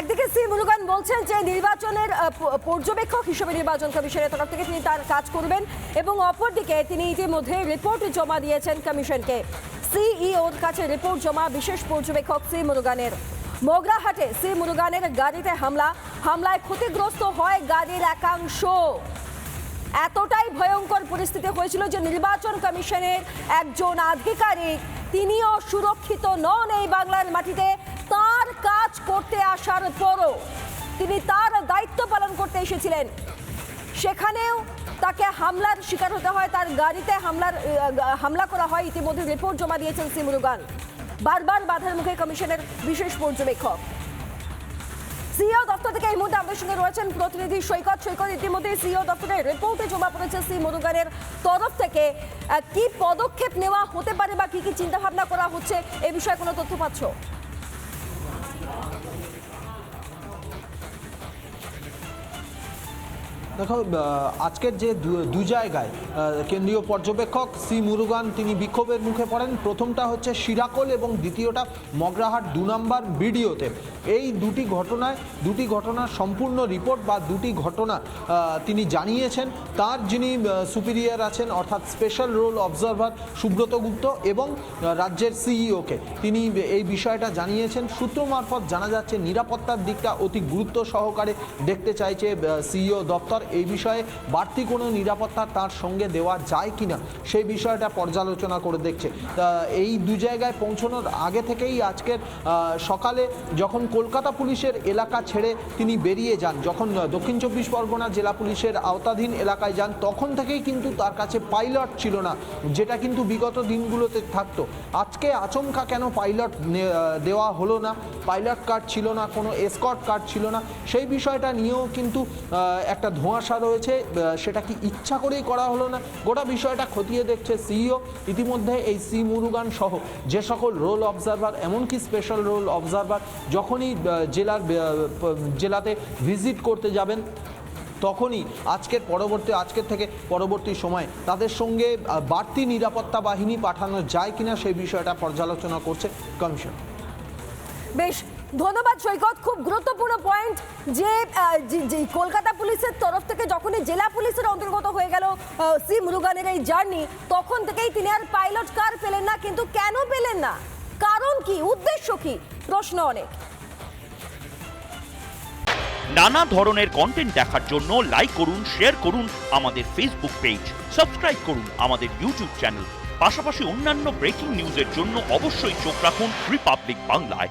একদিকে সি মুরুগান বলছেন যে নির্বাচনের পর্যবেক্ষক হিসেবে নির্বাচন কমিশনের তরফ থেকে তিনি তার কাজ করবেন এবং অপরদিকে তিনি ইতিমধ্যে রিপোর্ট জমা দিয়েছেন কমিশনকে। সিইওর কাছে রিপোর্ট জমা, বিশেষ পর্যবেক্ষক সি মুরুগানের। মোগরাহাটে সি মুরুগানের গাড়িতে হামলা, হামলায় ক্ষতিগ্রস্ত হয় গাড়ির একাংশ। এতটাই ভয়ঙ্কর পরিস্থিতি হয়েছিল যে নির্বাচন কমিশনের একজন আধিকারিক, তিনিও সুরক্ষিত নন এই বাংলার মাটিতে। কাজ করতে আসার পরও তিনি তার দায়িত্ব পালন করতে এসেছিলেন। সেখানেও তাকে হামলার শিকার হতে হয়, তার গাড়িতে হামলার হামলা করা হয়। ইতিমধ্যে রিপোর্ট জমা দিয়েছেন সিমুরুগান বারবার বাধার মুখে কমিশনের বিশেষ পর্যবেক্ষক। সিও দপ্তর থেকে এই মুহূর্তে আমাদের সঙ্গে রয়েছেন প্রতিনিধি সৈকত। সৈকত, ইতিমধ্যে সিও দপ্তরে রিপোর্টে জমা পড়েছে সি মুরুগানের তরফ থেকে। কি পদক্ষেপ নেওয়া হতে পারে বা কি কি চিন্তা ভাবনা করা হচ্ছে, এ বিষয়ে কোনো তথ্য পাচ্ছ? দেখো আজকের যে দু- জায়গায় কেন্দ্রীয় পর্যবেক্ষক সি মুরুগান, তিনি বিক্ষোভের মুখে পড়েন। প্রথমটা হচ্ছে শিরাকোল এবং দ্বিতীয়টা মগরাহাট দু নম্বর বিডিওতে। এই দুটি ঘটনায়, দুটি ঘটনার সম্পূর্ণ রিপোর্ট বা দুটি ঘটনা তিনি জানিয়েছেন। তার যিনি সুপিরিয়ার আছেন, অর্থাৎ special roll observer Subrata Gupta এবং রাজ্যের সিইওকে, তিনি এই বিষয়টা জানিয়েছেন। সূত্র মারফত জানা যাচ্ছে, নিরাপত্তার দিকটা অতি গুরুত্ব সহকারে দেখতে চাইছে সিইও দপ্তর এই বিষয়ে বাড়তি কোনো নিরাপত্তা তার সঙ্গে দেওয়া যায় কিনা সেই বিষয়টা পর্যালোচনা করে দেখছে। এই দু জায়গায় পৌঁছানোর আগে থেকেই আজকের সকালে যখন কলকাতা পুলিশের এলাকা ছেড়ে তিনি বেরিয়ে যান, যখন দক্ষিণ চব্বিশ পরগনা জেলা পুলিশের আওতাধীন এলাকায় যান, তখন থেকেই কিন্তু তার কাছে পাইলট ছিল না, যেটা কিন্তু বিগত দিনগুলোতে থাকতো। আজকে আচমকা কেন পাইলট নে- দেওয়া হলো না? পাইলট কার্ড ছিল না, কোনো এসকর্ট কার্ড ছিল না। সেই বিষয়টা নিয়েও কিন্তু একটা একটা ধোঁয়াশা রয়েছে সেটা কি ইচ্ছা করেই করা হলো না? গোটা বিষয়টা খতিয়ে দেখছে সিইও। ইতিমধ্যে এই সি মুরুগান সহ যে সকল রোল অবজারভার এমনকি স্পেশাল রোল অবজারভার যখনই জেলার জেলাতে ভিজিট করতে যাবেন, তখনই আজকের পরবর্তী, আজকের থেকে পরবর্তী সময়ে তাদের সঙ্গে বাড়তি নিরাপত্তা বাহিনী পাঠানো যায় কিনা সেই বিষয়টা পর্যালোচনা করছে কমিশন। বেশ ধন্যবাদ, সৈকত। খুব গুরুত্বপূর্ণ পয়েন্ট যে কলকাতা পুলিশের তরফ থেকে যখনই জেলা পুলিশের অন্তর্গত হয়ে গেল সি মুরুগানের এই জার্নি তখন থেকেই তিনি আর পাইলট কার পেলেন না, কিন্তু কেন পেলেন না? কারণ কি? উদ্দেশ্য কি? প্রশ্ন অনেক। নানা ধরনের কন্টেন্ট দেখার জন্য লাইক করুন শেয়ার করুন আমাদের ফেসবুক পেজ সাবস্ক্রাইব করুন আমাদের ইউটিউব চ্যানেল পাশাপাশি অন্যান্য ব্রেকিং নিউজের জন্য অবশ্যই চোখ রাখুন রিপাবলিক বাংলায়